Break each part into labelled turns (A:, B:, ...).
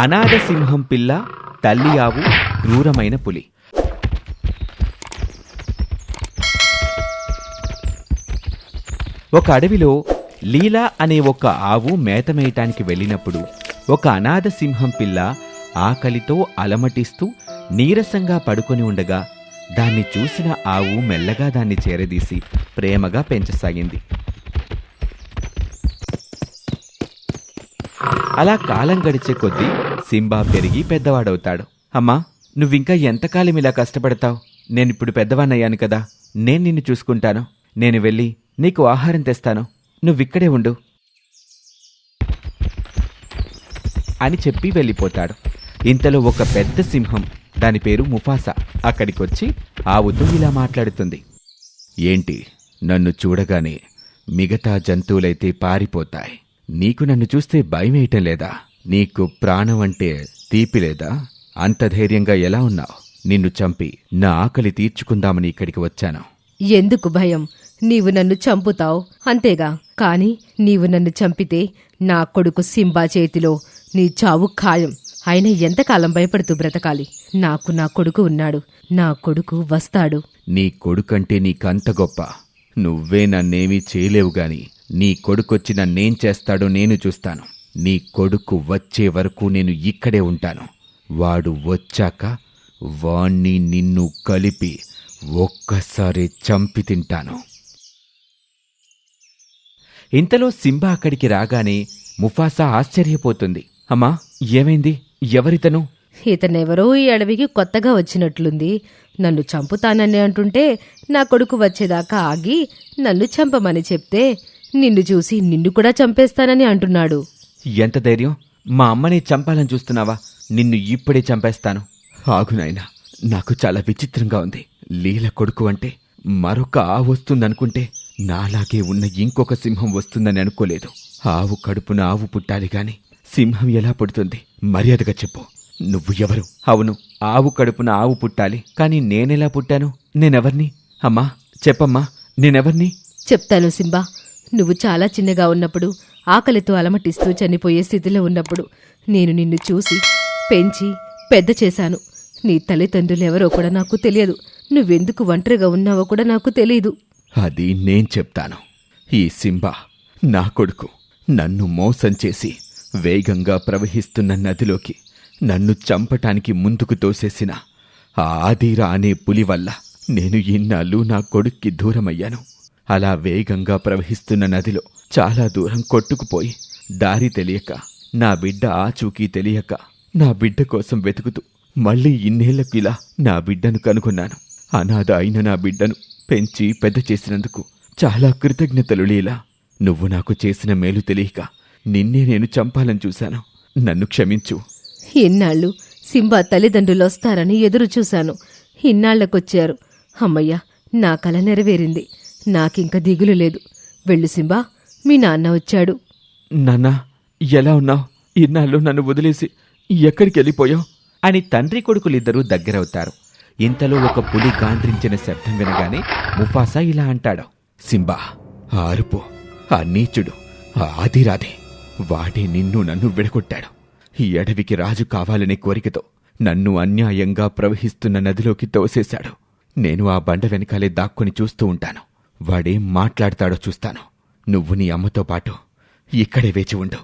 A: అనాథ సింహం పిల్ల తల్లి ఆవు క్రూరమైన పులి. ఒక అడవిలో లీలా అనే ఒక ఆవు మేత మేయటానికి వెళ్ళినప్పుడు ఒక అనాథ సింహం పిల్ల ఆకలితో అలమటిస్తూ నీరసంగా పడుకొని ఉండగా దాన్ని చూసిన ఆవు మెల్లగా దాన్ని చేరదీసి ప్రేమగా పెంచసాగింది. అలా కాలం గడిచే కొద్దీ సింబా పెరిగి పెద్దవాడవుతాడు. అమ్మా నువ్వింకా ఎంతకాలం ఇలా కష్టపడతావు? నేనిప్పుడు పెద్దవాణ్ణయ్యాను కదా. నేను నిన్ను చూసుకుంటాను. నేను వెళ్ళి నీకు ఆహారం తెస్తాను. నువ్విక్కడే ఉండు. అని చెప్పి వెళ్ళిపోతాడు. ఇంతలో ఒక పెద్ద సింహం దాని పేరు ముఫాసా అక్కడికొచ్చి ఆవుతూ ఇలా మాట్లాడుతుంది. ఏంటి? నన్ను చూడగానే మిగతా జంతువులైతే పారిపోతాయి. నీకు నన్ను చూస్తే భయమేయటం లేదా? నీకు ప్రాణం అంటే తీపి లేదా? అంత ధైర్యంగా ఎలా ఉన్నావు? నిన్ను చంపి నా ఆకలి తీర్చుకుందామని ఇక్కడికి వచ్చాను.
B: ఎందుకు భయం? నీవు నన్ను చంపుతావు. అంతేగా. కాని నీవు నన్ను చంపితే నా కొడుకు సింబా చేతిలో నీ చావు ఖాయం. అయినా ఎంతకాలం భయపడుతూ బ్రతకాలి? నాకు నా కొడుకు ఉన్నాడు. నా కొడుకు వస్తాడు.
A: నీ కొడుకంటే నీకంత గొప్ప. నువ్వే నన్నేమీ చేయలేవు గాని నీ కొడుకొచ్చిన నేను చేస్తాడో నేను చూస్తాను. నీ కొడుకు వచ్చే వరకు నేను ఇక్కడే ఉంటాను. వాడు వచ్చాక వాణ్ణి నిన్ను కలిపి ఒక్కసారి చంపి తింటాను. ఇంతలో సింబా అక్కడికి రాగానే ముఫాసా ఆశ్చర్యపోతుంది. అమ్మా ఏమైంది? ఎవరితను?
B: ఇతనెవరో ఈ అడవికి కొత్తగా వచ్చినట్లుంది. నన్ను చంపుతానని అంటుంటే నా కొడుకు వచ్చేదాకా ఆగి నన్ను చంపమని చెప్తే నిన్ను చూసి నిన్ను కూడా చంపేస్తానని అంటున్నాడు.
A: ఎంత ధైర్యం? మా అమ్మని చంపాలని చూస్తున్నావా? నిన్ను ఇప్పుడే చంపేస్తాను. ఆగు నాయనా నాకు చాలా విచిత్రంగా ఉంది. లీల కొడుకు అంటే మరొక ఆవు వస్తుందనుకుంటే నాలాగే ఉన్న ఇంకొక సింహం వస్తుందని అనుకోలేదు. ఆవు కడుపున ఆవు పుట్టాలి గాని సింహం ఎలా పుడుతుంది? మర్యాదగా చెప్పు. నువ్వు ఎవరు? అవును ఆవు కడుపున ఆవు పుట్టాలి. కాని నేనెలా పుట్టాను? నేనెవర్ని? అమ్మా చెప్పమ్మా నేనెవర్ని?
B: చెప్తాను సింబా నువ్వు చాలా చిన్నగా ఉన్నప్పుడు ఆకలితో అలమటిస్తూ చనిపోయే స్థితిలో ఉన్నప్పుడు నేను నిన్ను చూసి పెంచి పెద్ద చేశాను. నీ తల్లిదండ్రులు ఎవరో కూడా నాకు తెలియదు. నువ్వెందుకు ఒంటరిగా ఉన్నావో కూడా నాకు తెలియదు
A: అది నేను చెప్తాను. ఈ సింబా నా కొడుకు నన్ను మోసం చేసి వేగంగా ప్రవహిస్తున్న నదిలోకి నన్ను చంపటానికి ముందుకు తోసేసిన ఆ ఆదిరా అనే పులి వల్ల నేను ఇన్నాళ్ళు నా కొడుక్కి దూరమయ్యాను. అలా వేగంగా ప్రవహిస్తున్న నదిలో చాలా దూరం కొట్టుకుపోయి దారి తెలియక నా బిడ్డ ఆచూకీ తెలియక నా బిడ్డ కోసం వెతుకుతూ మళ్ళీ ఇన్నేళ్ళకు ఇలా నా బిడ్డను కనుగొన్నాను. అనాథ అయిన నా బిడ్డను పెంచి పెద్ద చేసినందుకు చాలా కృతజ్ఞతలు లీలా. నువ్వు నాకు చేసిన మేలు తెలియక నిన్నే నేను చంపాలని చూశాను. నన్ను క్షమించు.
B: ఇన్నాళ్ళు సింబా తల్లిదండ్రులు వస్తారని ఎదురు చూశాను ఇన్నాళ్ళకొచ్చారు అమ్మయ్య నా కల నెరవేరింది. నాకింక దిగులు లేదు. వెళ్ళు సింబా మీ నాన్న వచ్చాడు.
A: నాన్న ఎలా ఉన్నావు? ఇన్నాళ్ళు నన్ను వదిలేసి ఎక్కడికి వెళ్ళిపోయావు? అని తండ్రి కొడుకులిద్దరూ దగ్గరవుతారు. ఇంతలో ఒక పులి గాండ్రించిన శబ్దం వినగానే ముఫాసా ఇలా అంటాడు. సింబా ఆ అరుపు ఆ నీచుడు ఆ ఆదిరాదే వాడే నిన్ను నన్ను విడగొట్టాడు. ఈ అడవికి రాజు కావాలనే కోరికతో నన్ను అన్యాయంగా ప్రవహిస్తున్న నదిలోకి తోసేశాడు. నేను ఆ బండ వెనకాలే దాక్కుని చూస్తూ ఉంటాను. వాడేం మాట్లాడతాడో చూస్తాను. నువ్వు నీ అమ్మతో పాటు ఇక్కడే వేచి ఉండు.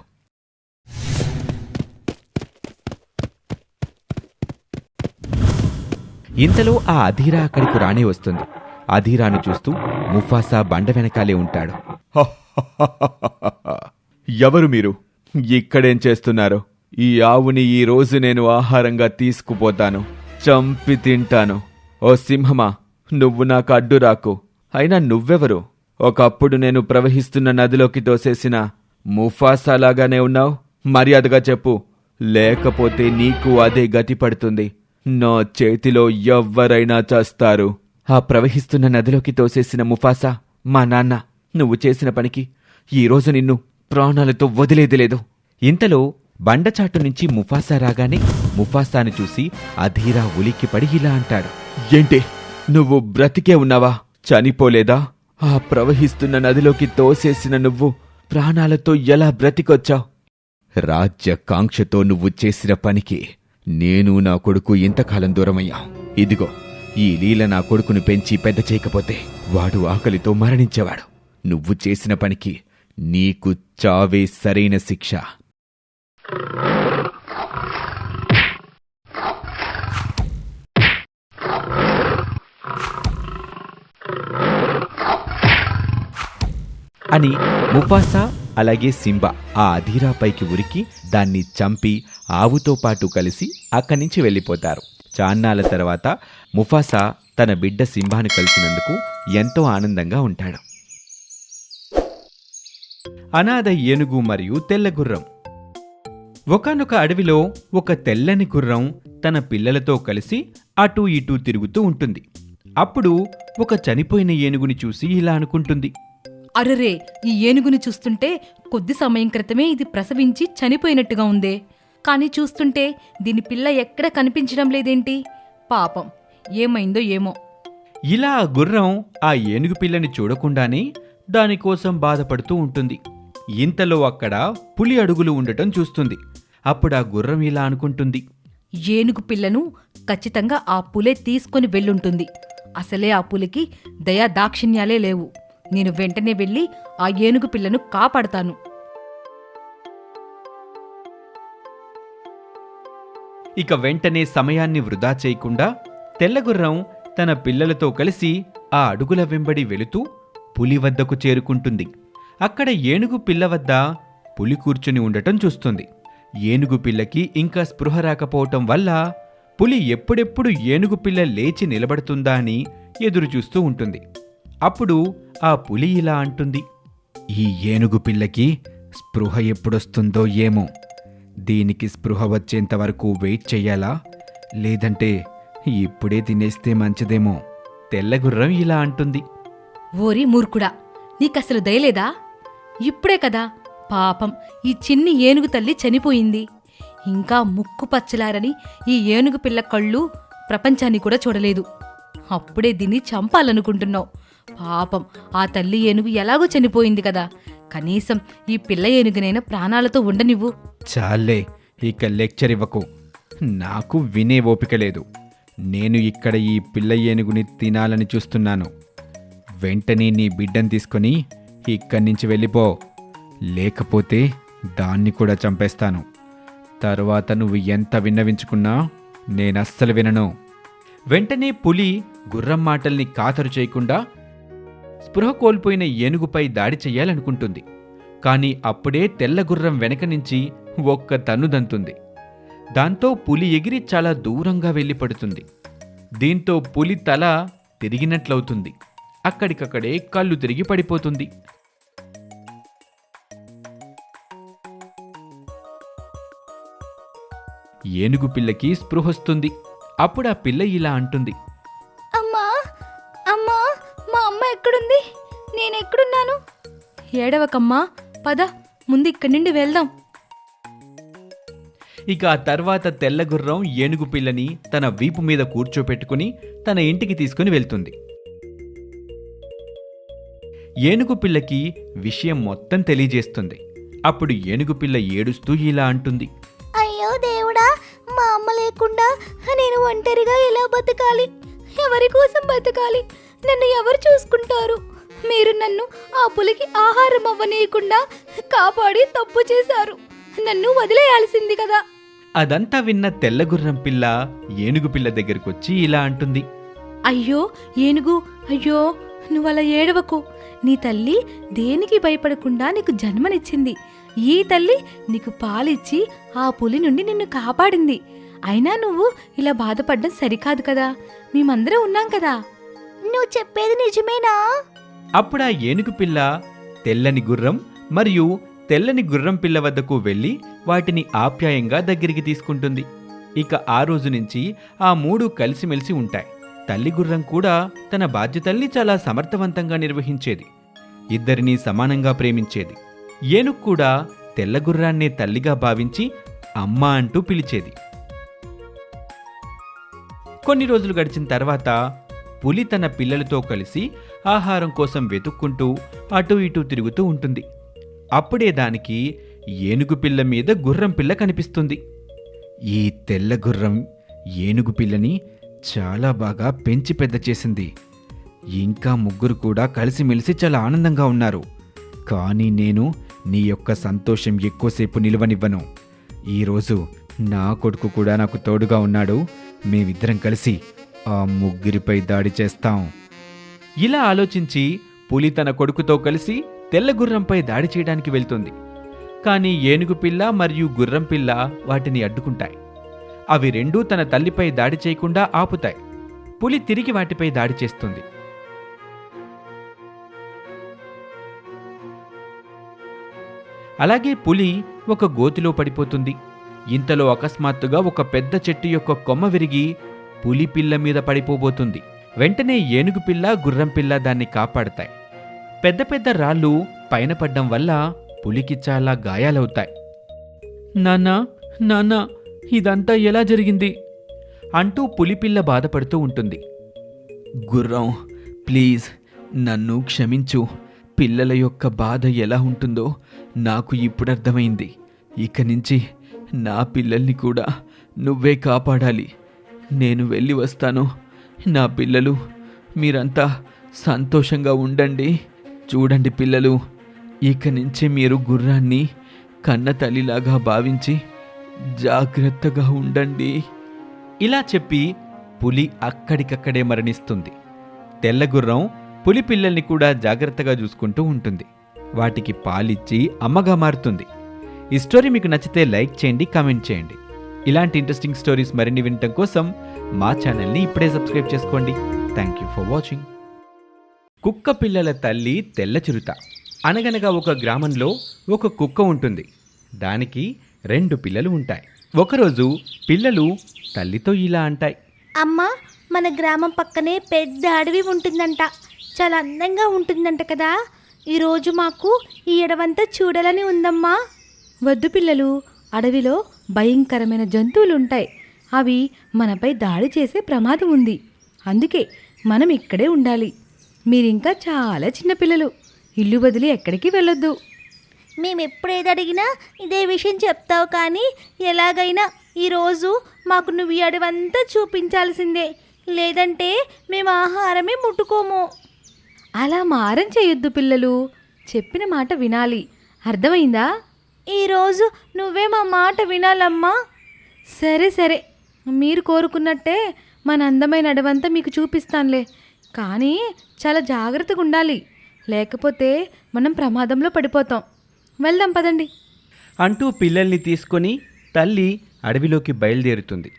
A: ఇంతలో ఆ అధీరా అక్కడికి రానే వస్తుంది. అధీరాను చూస్తూ ముఫాసా బండ వెనకాలే ఉంటాడు. ఎవరు మీరు? ఇక్కడేం చేస్తున్నారు? ఈ ఆవుని ఈ రోజు నేను ఆహారంగా తీసుకుపోతాను. చంపి తింటాను. ఓ సింహమా నువ్వు నాకు అడ్డు రాకు. అయినా నువ్వెవరు? ఒకప్పుడు నేను ప్రవహిస్తున్న నదిలోకి తోసేసిన ముఫాసాలాగానే ఉన్నావు? మర్యాదగా చెప్పు. లేకపోతే నీకు అదే గతి పడుతుంది. నా చేతిలో ఎవ్వరైనా చేస్తారు. ఆ ప్రవహిస్తున్న నదిలోకి తోసేసిన ముఫాసా మా నాన్న నువ్వు చేసిన పనికి ఈరోజు నిన్ను ప్రాణాలతో వదిలేది లేదు. ఇంతలో బండచాటు నుంచి ముఫాసా రాగానే ముఫాసాను చూసి అధీరా ఉలిక్కిపడి ఇలా అంటాడు. ఏంటి? నువ్వు బ్రతికే ఉన్నావా? చనిపోలేదా? ఆ ప్రవహిస్తున్న నదిలోకి తోసేసిన నువ్వు ప్రాణాలతో ఎలా బ్రతికొచ్చావు? రాజ్య కాంక్షతో నువ్వు చేసిన పనికి నేను నా కొడుకు ఇంతకాలం దూరమయ్యా. ఇదిగో ఈ లీల నా కొడుకును పెంచి పెద్ద చేయకపోతే వాడు ఆకలితో మరణించేవాడు. నువ్వు చేసిన పనికి నీకు చావే సరైన శిక్ష. అని ముఫాసా అలాగే సింబా ఆ అధీరాపైకి ఉరికి దాన్ని చంపి ఆవుతో పాటు కలిసి అక్కడి నుంచి వెళ్ళిపోతారు. చాన్నాళ్ళ తర్వాత ముఫాసా తన బిడ్డ సింబాను కలిసినందుకు ఎంతో ఆనందంగా ఉంటాడు. అనాథ ఏనుగు మరియు తెల్ల గుర్రం. ఒకనొక అడవిలో ఒక తెల్లని గుర్రం తన పిల్లలతో కలిసి అటూ ఇటూ తిరుగుతూ ఉంటుంది. అప్పుడు ఒక చనిపోయిన ఏనుగుని చూసి ఇలా అనుకుంటుంది.
C: అరరే ఈ ఏనుగుని చూస్తుంటే కొద్ది సమయం క్రితమే ఇది ప్రసవించి చనిపోయినట్టుగా ఉందే. కానీ చూస్తుంటే దీని పిల్ల ఎక్కడ కనిపించడం లేదేంటి? పాపం. ఏమైందో ఏమో.
A: ఇలా ఆ గుర్రం ఆ ఏనుగు పిల్లని చూడకుండానే దానికోసం బాధపడుతూ ఉంటుంది. ఇంతలో అక్కడ పులి అడుగులు ఉండటం చూస్తుంది. అప్పుడు ఆ గుర్రం ఇలా అనుకుంటుంది.
C: ఏనుగు పిల్లను ఖచ్చితంగా ఆ పులే తీసుకొని వెళ్ళుంటుంది. అసలే ఆ పులికి దయా దాక్షిణ్యాలే లేవు. నేను వెంటనే వెళ్ళి ఆ ఏనుగు పిల్లను కాపాడతాను.
A: ఇక వెంటనే సమయాన్ని వృధా చేయకుండా తెల్లగుర్రం తన పిల్లలతో కలిసి ఆ అడుగుల వెంబడి వెళుతూ పులి వద్దకు చేరుకుంటుంది. అక్కడ ఏనుగు పిల్ల వద్ద పులి కూర్చుని ఉండటం చూస్తుంది. ఏనుగు పిల్లకి ఇంకా స్పృహ రాకపోవటం వల్ల పులి ఎప్పుడెప్పుడు ఏనుగు పిల్ల లేచి నిలబడుతుందా అని ఎదురుచూస్తూ ఉంటుంది. అప్పుడు ఆ పులి ఇలా అంటుంది ఈ ఏనుగు పిల్లకి స్పృహ ఎప్పుడొస్తుందో ఏమో. దీనికి స్పృహ వచ్చేంత వరకు వెయిట్ చెయ్యాలా? లేదంటే ఇప్పుడే తినేస్తే మంచిదేమో. తెల్లగుర్రం ఇలా అంటుంది
C: ఓరి మూర్ఖుడా నీకసలు దయలేదా ఇప్పుడే కదా పాపం ఈ చిన్ని ఏనుగు తల్లి చనిపోయింది. ఇంకా ముక్కు పచ్చలారని ఈ ఏనుగు పిల్ల కళ్ళు ప్రపంచాన్ని కూడా చూడలేదు. అప్పుడే దీన్ని చంపాలనుకుంటున్నావు. పాపం ఆ తల్లి ఏనుగు ఎలాగో చనిపోయింది కదా. కనీసం ఈ పిల్ల ఏనుగునైనా ప్రాణాలతో ఉండనివ్వు.
A: చాలే ఇక లెక్చర్ ఇవ్వకు. నాకు వినే ఓపిక లేదు. నేను ఇక్కడ ఈ పిల్ల ఏనుగుని తినాలని చూస్తున్నాను. వెంటనే నీ బిడ్డను తీసుకొని ఇక్కడి నుంచి వెళ్ళిపో. లేకపోతే దాన్ని కూడా చంపేస్తాను. తరువాత నువ్వు ఎంత విన్నవించుకున్నా నేనస్సలు వినను. వెంటనే పులి గుర్రం మాటల్ని కాతరు చేయకుండా స్పృహ కోల్పోయిన ఏనుగుపై దాడి చెయ్యాలనుకుంటుంది. కానీ అప్పుడే తెల్లగుర్రం వెనక నుంచి ఒక్క తన్నుదంతుంది దాంతో పులి ఎగిరి చాలా దూరంగా వెళ్ళి పడుతుంది. దీంతో పులి తల తిరిగినట్లవుతుంది. అక్కడికక్కడే కళ్ళు తిరిగి పడిపోతుంది. ఏనుగు పిల్లకి స్పృహొస్తుంది అప్పుడు ఆ పిల్ల ఇలా అంటుంది.
C: ఎక్కడుంది? నేను ఎక్కడున్నాను? ఏడవకమ్మా పద ముందు ఇక్కడి నుండి వెళ్దాం.
A: ఇక ఆ తర్వాత తెల్లగుర్రం ఏనుగు పిల్లని తన వీపు మీద కూర్చోపెట్టుకుని తన ఇంటికి తీసుకుని వెళ్తుంది. ఏనుగు పిల్లకి విషయం మొత్తం తెలియజేస్తుంది. అప్పుడు ఏనుగు పిల్ల ఏడుస్తూ ఇలా అంటుంది.
D: అయ్యో దేవుడా మా అమ్మ లేకుండా నేను ఒంటరిగా ఎలా బతకాలి? ఎవరి కోసం బతకాలి? నన్ను ఎవరు చూసుకుంటారు? మీరు నన్ను ఆ పులికి ఆహారం అవ్వనీయకుండా కాపాడి తప్పు చేశారు. నన్ను వదిలేయాల్సింది కదా.
A: అదంతా విన్న తెల్లగుర్రం పిల్ల ఏనుగు పిల్ల దగ్గరకొచ్చి ఇలా అంటుంది.
C: అయ్యో ఏనుగు అయ్యో నువ్వలా ఏడవకు. నీ తల్లి దేనికి భయపడకుండా నీకు జన్మనిచ్చింది. ఈ తల్లి నీకు పాలిచ్చి ఆ పులి నుండి నిన్ను కాపాడింది. అయినా నువ్వు ఇలా బాధపడడం సరికాదు కదా. మేమందరం ఉన్నాం కదా.
D: నువ్వు చెప్పేది నిజమేనా?
A: అప్పుడు ఆ ఏనుగు పిల్ల తెల్లని గుర్రం మరియు తెల్లని గుర్రం పిల్ల వద్దకు వెళ్ళి వాటిని ఆప్యాయంగా దగ్గరికి తీసుకుంటుంది. ఇక ఆ రోజు నుంచి ఆ మూడు కలిసిమెలిసి ఉంటాయి. తల్లి గుర్రం కూడా తన బాధ్యతల్ని చాలా సమర్థవంతంగా నిర్వహించేది. ఇద్దరినీ సమానంగా ప్రేమించేది. ఏనుగు కూడా తెల్ల గుర్రాన్నే తల్లిగా భావించి అమ్మ అంటూ పిలిచేది. కొన్ని రోజులు గడిచిన తర్వాత పులి తన పిల్లలతో కలిసి ఆహారం కోసం వెతుక్కుంటూ అటూ ఇటూ తిరుగుతూ ఉంటుంది. అప్పుడే దానికి
E: ఏనుగు పిల్ల మీద గుర్రం పిల్ల కనిపిస్తుంది. ఈ తెల్ల గుర్రం ఏనుగు పిల్లని చాలా బాగా పెంచి పెద్ద చేసింది. ఇంకా ముగ్గురు కూడా కలిసిమెలిసి చాలా ఆనందంగా ఉన్నారు. కానీ నేను నీ యొక్క సంతోషం ఎక్కువసేపు నిలవనివ్వను. ఈరోజు నా కొడుకు కూడా నాకు తోడుగా ఉన్నాడు. మేమిద్దరం కలిసి ఆ ముగ్గురిపై దాడి చేస్తాం.
A: ఇలా ఆలోచించి పులి తన కొడుకుతో కలిసి తెల్ల గుర్రంపై దాడి చేయడానికి వెళ్తుంది. కానీ ఏనుగు పిల్ల మరియు గుర్రం పిల్ల వాటిని అడ్డుకుంటాయి. అవి రెండూ తన తల్లిపై దాడి చేయకుండా ఆపుతాయి. పులి తిరిగి వాటిపై దాడి చేస్తుంది. అలాగే పులి ఒక గోతిలో పడిపోతుంది. ఇంతలో అకస్మాత్తుగా ఒక పెద్ద చెట్టు యొక్క కొమ్మ విరిగి పులి పిల్ల మీద పడిపోబోతుంది. వెంటనే ఏనుగు పిల్ల గుర్రం పిల్ల దాన్ని కాపాడతాయి. పెద్ద పెద్ద రాళ్ళు పైన పడ్డం వల్ల పులికి చాలా గాయాలవుతాయి. నాన్నా నాన్నా ఇదంతా ఎలా జరిగింది? అంటూ పులిపిల్ల బాధపడుతూ ఉంటుంది. గుర్రం ప్లీజ్ నన్ను క్షమించు. పిల్లల యొక్క బాధ ఎలా ఉంటుందో నాకు ఇప్పుడు అర్థమైంది. ఇక నుంచి నా పిల్లల్ని కూడా నువ్వే కాపాడాలి. నేను వెళ్ళి వస్తాను. నా పిల్లలు మీరంతా సంతోషంగా ఉండండి. చూడండి పిల్లలు ఇక నుంచి మీరు గుర్రాన్ని కన్న తల్లిలాగా భావించి జాగ్రత్తగా ఉండండి. ఇలా చెప్పి పులి అక్కడికక్కడే మరణిస్తుంది. తెల్లగుర్రం పులి పిల్లల్ని కూడా జాగ్రత్తగా చూసుకుంటూ ఉంటుంది. వాటికి పాలిచ్చి అమ్మగా మారుతుంది. ఈ స్టోరీ మీకు నచ్చితే లైక్ చేయండి కామెంట్ చేయండి. ఇలాంటి ఇంట్రెస్టింగ్ స్టోరీస్ మరిన్ని వినటం కోసం మా ఛానల్ని ఇప్పుడే సబ్స్క్రైబ్ చేసుకోండి. థ్యాంక్ యూ ఫర్ వాచింగ్ కుక్క పిల్లల తల్లి తెల్ల చిరుత. అనగనగా ఒక గ్రామంలో ఒక కుక్క ఉంటుంది. దానికి రెండు పిల్లలు ఉంటాయి. ఒకరోజు పిల్లలు తల్లితో ఇలా అంటాయి.
D: అమ్మ మన గ్రామం పక్కనే పెద్ద అడవి ఉంటుందంట. చాలా అందంగా ఉంటుందంట కదా. ఈరోజు మాకు ఈ ఎడవంతా చూడాలని ఉందమ్మా.
C: వద్దు పిల్లలు అడవిలో భయంకరమైన జంతువులుంటాయి. అవి మనపై దాడి చేసే ప్రమాదం ఉంది. అందుకే మనం ఇక్కడే ఉండాలి. మీరింకా చాలా చిన్నపిల్లలు ఇల్లు వదిలి ఎక్కడికి వెళ్ళొద్దు.
D: మేము ఎప్పుడేది అడిగినా ఇదే విషయం చెప్తావు కానీ ఎలాగైనా ఈరోజు మాకు నువ్వు ఈ అడవంతా చూపించాల్సిందే. లేదంటే మేము ఆహారమే ముట్టుకోము.
C: అలా మారం చేయొద్దు పిల్లలు. చెప్పిన మాట వినాలి. అర్థమైందా?
D: ఈరోజు నువ్వే మా మాట వినాలమ్మా.
C: సరే సరే. మీరు కోరుకున్నట్టే మన అందమైన అడవంతా మీకు చూపిస్తానులే. కానీ చాలా జాగ్రత్తగా ఉండాలి. లేకపోతే మనం ప్రమాదంలో పడిపోతాం. వెళ్దాం పదండి.
A: అంటూ పిల్లల్ని తీసుకొని తల్లి అడవిలోకి బయలుదేరుతుంది.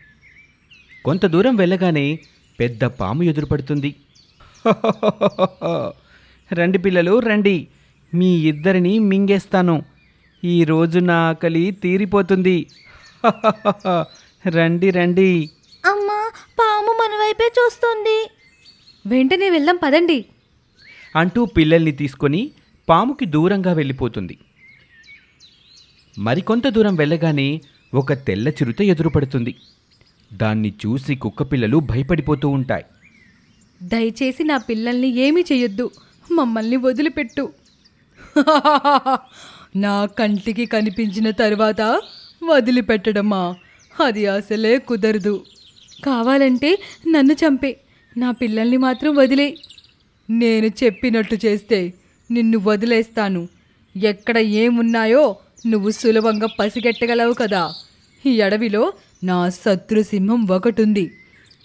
A: కొంత దూరం వెళ్ళగానే పెద్ద పాము ఎదురుపడుతుంది. రండి పిల్లలు రండి. మీ ఇద్దరిని మింగేస్తాను. ఈరోజు నా ఆకలి తీరిపోతుంది. రండి రండి.
D: అమ్మా పాము మన వైపే చూస్తుంది.
C: వెంటనే వెళ్దాం పదండి.
A: అంటూ పిల్లల్ని తీసుకొని పాముకి దూరంగా వెళ్ళిపోతుంది. మరికొంత దూరం వెళ్ళగానే ఒక తెల్ల చిరుత ఎదురుపడుతుంది. దాన్ని చూసి కుక్క పిల్లలు భయపడిపోతూ ఉంటాయి.
C: దయచేసి నా పిల్లల్ని ఏమీ చెయ్యొద్దు. మమ్మల్ని వదిలిపెట్టు. నా కంటికి కనిపించిన తర్వాత వదిలిపెట్టడమా? అది అసలే కుదరదు. కావాలంటే నన్ను చంపే. నా పిల్లల్ని మాత్రం వదిలే. నేను చెప్పినట్టు చేస్తే నిన్ను వదిలేస్తాను. ఎక్కడ ఏమున్నాయో నువ్వు సులభంగా పసిగెట్టగలవు కదా. ఈ అడవిలో నా శత్రుసింహం ఒకటుంది.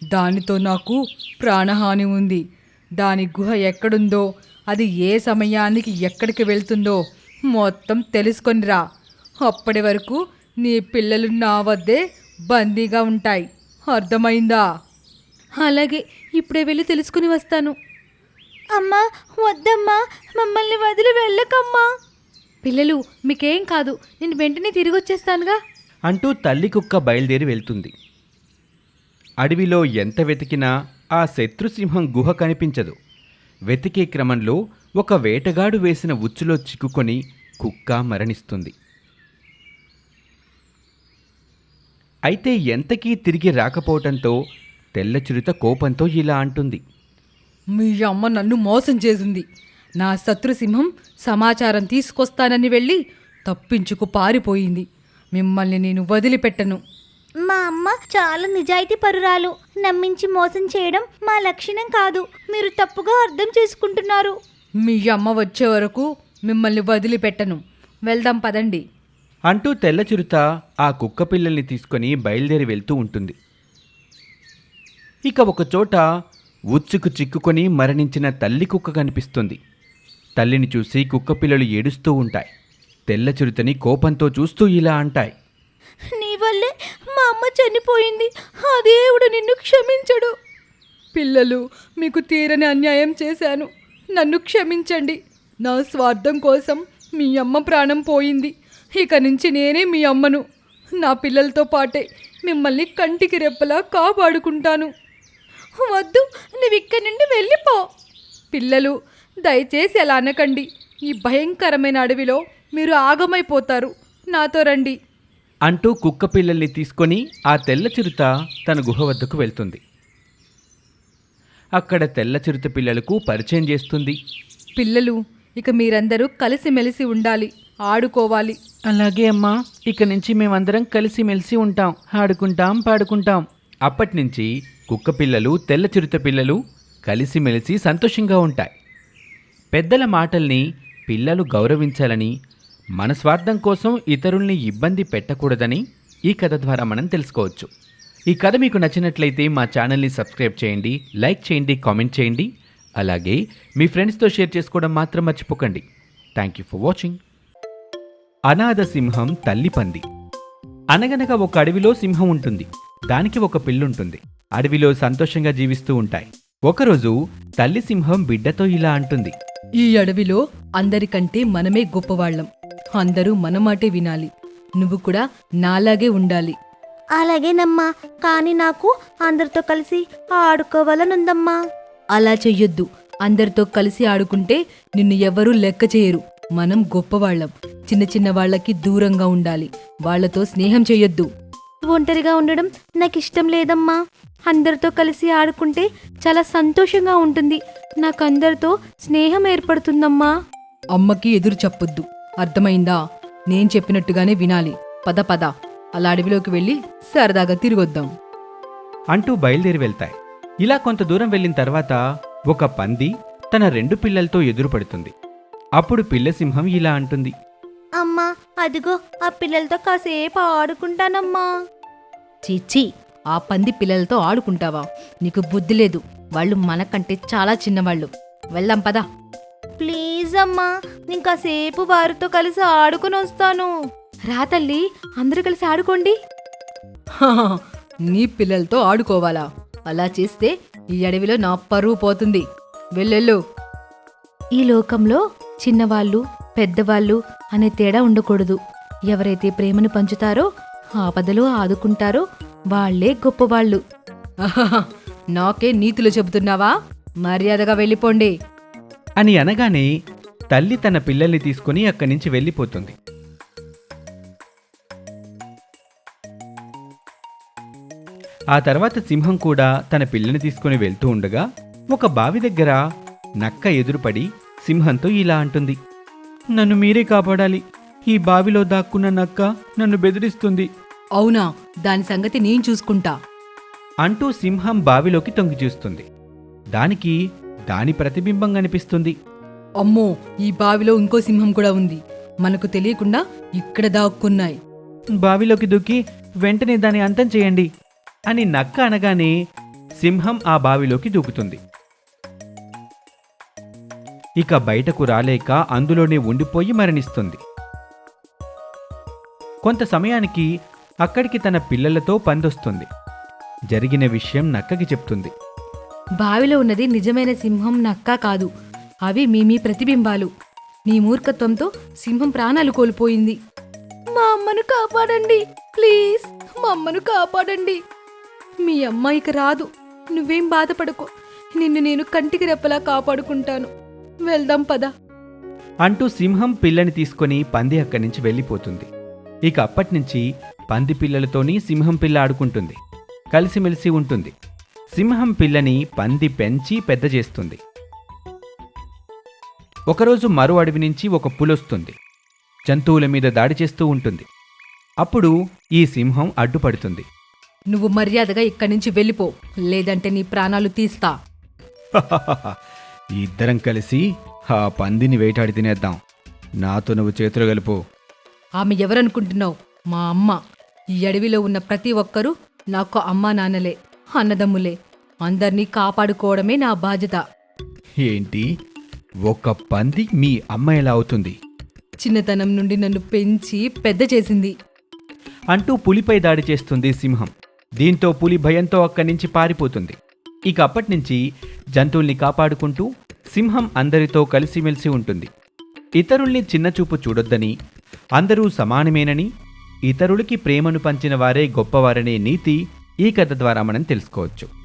C: దానితో నాకు ప్రాణహాని ఉంది. దాని గుహ ఎక్కడుందో అది ఏ సమయానికి ఎక్కడికి వెళ్తుందో మొత్తం తెలుసుకొనిరా. అప్పటి వరకు నీ పిల్లలు నా వద్దే బందీగా ఉంటాయి. అర్థమైందా? అలాగే ఇప్పుడే వెళ్ళి తెలుసుకుని వస్తాను.
D: అమ్మా వద్దమ్మా మమ్మల్ని వదిలి వెళ్ళకమ్మా.
C: పిల్లలు మీకేం కాదు నేను వెంటనే తిరిగి వచ్చేస్తానుగా.
A: అంటూ తల్లి కుక్క బయలుదేరి వెళ్తుంది. అడవిలో ఎంత వెతికినా ఆ శత్రుసింహం గుహ కనిపించదు. వెతికే క్రమంలో ఒక వేటగాడు వేసిన ఉచ్చులో చిక్కుకొని కుక్క మరణిస్తుంది. అయితే ఎంతకీ తిరిగి రాకపోవటంతో తెల్ల చిరుత కోపంతో ఇలా అంటుంది.
C: మీ అమ్మ నన్ను మోసం చేసింది. నా శత్రుసింహం సమాచారం తీసుకొస్తానని వెళ్ళి తప్పించుకు పారిపోయింది. మిమ్మల్ని నేను వదిలిపెట్టను.
D: మా అమ్మ చాలా నిజాయితీ పరురాలు. నమ్మించి మోసం చేయడం మా లక్షణం కాదు. మీరు తప్పుగా అర్థం చేసుకుంటున్నారు.
C: మీ అమ్మ వచ్చే వరకు మిమ్మల్ని వదిలిపెట్టను. వెళ్దాం పదండి.
A: అంటూ తెల్ల చిరుత ఆ కుక్క పిల్లల్ని తీసుకొని బయలుదేరి వెళ్తూ ఉంటుంది. ఇక ఒకచోట ఉచ్చుకు చిక్కుకొని మరణించిన తల్లి కుక్క కనిపిస్తుంది. తల్లిని చూసి కుక్క పిల్లలు ఏడుస్తూ ఉంటాయి. తెల్ల చిరుతని కోపంతో చూస్తూ ఇలా అంటాయి.
D: నీ వల్లే మా అమ్మ చనిపోయింది. ఆ దేవుడు నిన్ను క్షమించడు.
C: పిల్లలు మీకు తీరని అన్యాయం చేశాను. నన్ను క్షమించండి. నా స్వార్థం కోసం మీ అమ్మ ప్రాణం పోయింది. ఇక నుంచి నేనే మీ అమ్మను. నా పిల్లలతో పాటే మిమ్మల్ని కంటికి రెప్పలా కాపాడుకుంటాను. వద్దు నువ్వు ఇక్కడి నుండి వెళ్ళిపో. పిల్లలు దయచేసి అలా అనకండి. ఈ భయంకరమైన అడవిలో మీరు ఆగమైపోతారు. నాతో రండి.
A: అంటూ కుక్క పిల్లల్ని తీసుకొని ఆ తెల్ల చిరుత తన గుహ వద్దకు వెళ్తుంది. అక్కడ తెల్ల చిరుత పిల్లలకు పరిచయం చేస్తుంది.
C: పిల్లలు ఇక మీరందరూ కలిసిమెలిసి ఉండాలి ఆడుకోవాలి.
A: అలాగే అమ్మా ఇక నుంచి మేమందరం కలిసిమెలిసి ఉంటాం ఆడుకుంటాం పాడుకుంటాం. అప్పటి నుంచి కుక్క పిల్లలు తెల్ల చిరుత పిల్లలు కలిసిమెలిసి సంతోషంగా ఉంటాయి. పెద్దల మాటల్ని పిల్లలు గౌరవించాలని మన స్వార్థం కోసం ఇతరుల్ని ఇబ్బంది పెట్టకూడదని ఈ కథ ద్వారా మనం తెలుసుకోవచ్చు. ఈ కథ మీకు నచ్చినట్లయితే మా ఛానల్ని సబ్స్క్రైబ్ చేయండి లైక్ చేయండి కామెంట్ చేయండి. అలాగే మీ ఫ్రెండ్స్తో షేర్ చేసుకోవడం మాత్రం మర్చిపోకండి. థ్యాంక్ యూ ఫర్ వాచింగ్ అనాథ సింహం తల్లి పంది. అనగనగా ఒక అడవిలో సింహం ఉంటుంది. దానికి ఒక పిల్లుంటుంది. అడవిలో సంతోషంగా జీవిస్తూ ఉంటాయి. ఒకరోజు తల్లి సింహం బిడ్డతో ఇలా అంటుంది.
C: ఈ అడవిలో అందరికంటే మనమే గొప్పవాళ్ళం. అందరూ మన మాటే వినాలి. నువ్వు కూడా నాలాగే ఉండాలి.
D: అలాగేనమ్మా కానీ నాకు అందరితో కలిసి ఆడుకోవాలనుందమ్మా.
C: అలా చెయ్యొద్దు. అందరితో కలిసి ఆడుకుంటే నిన్ను ఎవరూ లెక్క చేయరు. మనం గొప్పవాళ్ళం. చిన్న చిన్న వాళ్ళకి దూరంగా ఉండాలి. వాళ్ళతో స్నేహం చెయ్యొద్దు.
D: ఒంటరిగా ఉండడం నాకు ఇష్టం లేదమ్మా. అందరితో కలిసి ఆడుకుంటే చాలా సంతోషంగా ఉంటుంది. నాకు అందరితో స్నేహం ఏర్పడుతుందమ్మా.
C: అమ్మకి ఎదురు చెప్పొద్దు. అర్థమైందా? నేను చెప్పినట్టుగానే వినాలి. పద పద. అలా అడవిలోకి వెళ్ళి సరదాగా తిరిగొద్దాం.
A: అంటూ బయలుదేరి వెళ్తాయి. ఇలా కొంత దూరం వెళ్ళిన తర్వాత ఒక పంది తన రెండు పిల్లలతో ఎదురుపడుతుంది. అప్పుడు పిల్ల సింహం ఇలా అంటుంది.
D: అమ్మా అదిగో ఆ పిల్లలతో కాసేపు ఆడుకుంటానమ్మా.
C: చీచి ఆ పంది పిల్లలతో ఆడుకుంటావా? నీకు బుద్ధి లేదు. వాళ్ళు మనకంటే చాలా చిన్నవాళ్ళు. వెళ్దాం పద.
D: ప్లీజ్ అమ్మా నేను కాసేపు వారితో కలిసి ఆడుకుని వస్తాను.
C: రా తల్లి అందరూ కలిసి ఆడుకోండి. నీ పిల్లలతో ఆడుకోవాలా? అలా చేస్తే ఈ అడవిలో నా పరువు పోతుంది. వెళ్ళెళ్ళు.
F: ఈ లోకంలో చిన్నవాళ్ళు పెద్దవాళ్ళు అనే తేడా ఉండకూడదు. ఎవరైతే ప్రేమను పంచుతారో ఆపదలో ఆదుకుంటారో వాళ్ళే గొప్పవాళ్ళు.
C: నాకే నీతులు చెబుతున్నావా? మర్యాదగా వెళ్ళిపోండి.
A: అని అనగానే తల్లి తన పిల్లల్ని తీసుకుని అక్కడి నుంచి వెళ్ళిపోతుంది. ఆ తర్వాత సింహం కూడా తన పిల్లని తీసుకుని వెళ్తూ ఉండగా ఒక బావి దగ్గర నక్క ఎదురుపడి సింహంతో ఇలా అంటుంది. నన్ను మీరే కాపాడాలి. ఈ బావిలో దాక్కున్న నక్క నన్ను బెదిరిస్తుంది.
C: అవునా? దాని సంగతి నేను చూసుకుంటా.
A: అంటూ సింహం బావిలోకి తొంగి చూస్తుంది. దానికి దాని ప్రతిబింబం కనిపిస్తుంది.
C: అమ్మో! ఈ బావిలో ఇంకో సింహం కూడా ఉంది. మనకు తెలియకుండా ఇక్కడ దాక్కున్నాయి.
A: బావిలోకి దూకి వెంటనే దాన్ని అంతం చేయండి. అని నక్క అనగానే సింహం ఆ బావిలోకి దూకుతుంది. ఇక బయటకు రాలేక అందులోనే ఉండిపోయి మరణిస్తుంది. కొంత సమయానికి అక్కడికి తన పిల్లలతో పందొస్తుంది. జరిగిన విషయం నక్కకి చెప్తుంది.
C: బావిలో ఉన్నది నిజమైన సింహం నక్క కాదు. అవి మీ మీ ప్రతిబింబాలు. నీ మూర్ఖత్వంతో సింహం ప్రాణాలు కోల్పోయింది.
D: మా అమ్మను కాపాడండి ప్లీజ్.
C: మా అమ్మను కాపాడండి. మీ అమ్మాయికి రాదు. నువ్వేం బాధపడకో. నిన్ను నేను కంటికి రెప్పలా కాపాడుకుంటాను. వెళ్దాం పద.
A: అంటూ సింహం పిల్లని తీసుకొని పంది అక్కడి నుంచి వెళ్ళిపోతుంది. ఇక అప్పటినుంచి పంది పిల్లలతోని సింహం పిల్ల ఆడుకుంటుంది. కలిసిమెలిసి ఉంటుంది. సింహం పిల్లని పంది పెంచి పెద్ద చేస్తుంది. ఒకరోజు మరో అడవి నుంచి ఒక పులొస్తుంది జంతువుల మీద దాడి చేస్తూ ఉంటుంది. అప్పుడు ఈ సింహం అడ్డుపడుతుంది.
C: నువ్వు మర్యాదగా ఇక్కడి నుంచి వెళ్ళిపో. లేదంటే నీ ప్రాణాలు తీస్తా.
A: ఇద్దరం కలిసి ఆ పందిని వేటాడి తినేద్దాం. నాతో నువ్వు చేతులు గలుపు
C: ఆమె ఎవరనుకుంటున్నావు? మా అమ్మ. ఈ అడవిలో ఉన్న ప్రతి ఒక్కరూ నాకు అమ్మా నాన్నలే అన్నదమ్ములే. అందర్నీ కాపాడుకోవడమే నా బాధ్యత.
A: ఏంటి? ఒక పంది మీ అమ్మ ఎలా అవుతుంది?
C: చిన్నతనం నుండి నన్ను పెంచి పెద్ద చేసింది.
A: అంటూ పులిపై దాడి చేస్తుంది సింహం. దీంతో పులి భయంతో అక్కడి నుంచి పారిపోతుంది. ఇక అప్పటి నుంచి జంతువుల్ని కాపాడుకుంటూ సింహం అందరితో కలిసిమెలిసి ఉంటుంది. ఇతరుల్ని చిన్నచూపు చూడొద్దని అందరూ సమానమేనని ఇతరులకి ప్రేమను పంచిన వారే గొప్పవారనే నీతి ఈ కథ ద్వారా మనం తెలుసుకోవచ్చు.